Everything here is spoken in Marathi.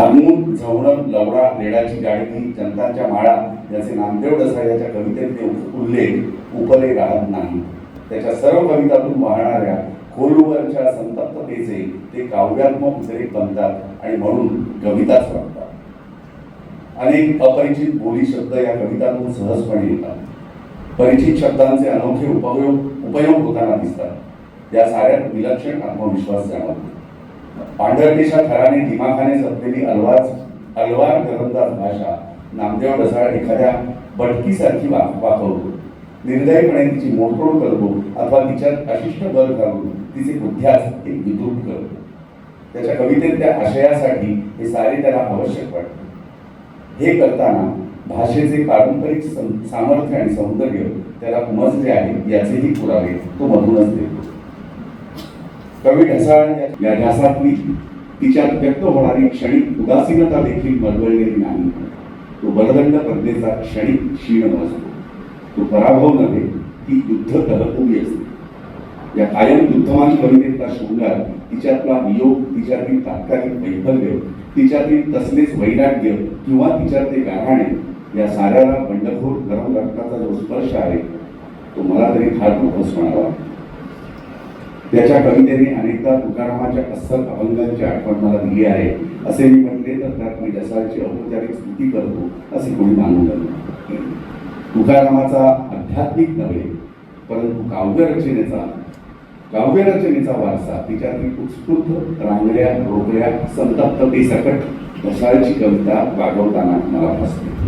हागून झवणं लवडा लेडाची गाडी जनतांच्या माळा याचे नामदेव डसा याच्या कवितेतले उल्लेख उपले राहत नाही. त्याच्या सर्व कवितातून वाहणाऱ्या खोलवरच्या संतप्ततेचे ते काव्यात्मक उद्रेक बनतात आणि म्हणून कविताच वाटतात अनेक अपरिचित बोली शब्द या कवितातून सहजपणे येतात. परिचित शब्दांचे अनोखे उपयोग उपयोग होताना दिसतात. या साऱ्यात विलक्षण आत्मविश्वास जाणवतो. पांढरपेशा थराने दिमाखाने जपलेली अलवार अलवार गरमदास भाषा नामदेव ढसाळ एखाद्या बटकीसारखी वा वापरतो निर्दयपणे तिची मोडतोड करतो अथवा तिच्यात अशिष्ट बल घालून तिचे बुद्ध्यास एक विद्रुप करतो त्याच्या कवितेतल्या आशयासाठी हे सारे त्याला आवश्यक वाटते. हे करताना भाषेचे पारंपरिक सं- सामर्थ्य आणि सौंदर्य त्याला उमजले आहे याचेही पुरावे तो मधूनच देतो. कवी ढसाळ या- या तिच्यात व्यक्त होणारी क्षणिक उदासीनता देखील मरगळलेली नाही. तो बलदंड प्रज्ञेचा क्षणिक क्षीण असतो तो पराभव नव्हे ती युद्ध तलपुरी असते. या कायम युद्धमान कवितेतला शृंगार तिच्यातला वियोग तिच्यातील तात्कालिक वैफल्य तिच्यातील तसलेच वैराग्य किंवा तिच्यातले गाराणे या साऱ्याला बंडखोर गरम रक्ताचा जो स्पर्श आहे तो मला तरी फार खूपच म्हणावा त्याच्या कवितेने अनेकदा तुकारामाच्या अस्सल अभंगांची आठवण मला दिली आहे. असे मी म्हटले तर त्यात मी जसाची औपचारिक स्तुती करतो असे कोणी मानू नये. तुकारामाचा आध्यात्मिक नव्हे परंतु काव्यरचनेचा काव्यरचनेचा वारसा तिच्यातील उत्स्फूर्त रांगड्या रोकड्या संतप्ततेसकट ढसाळची कविता वागवताना मला भासते.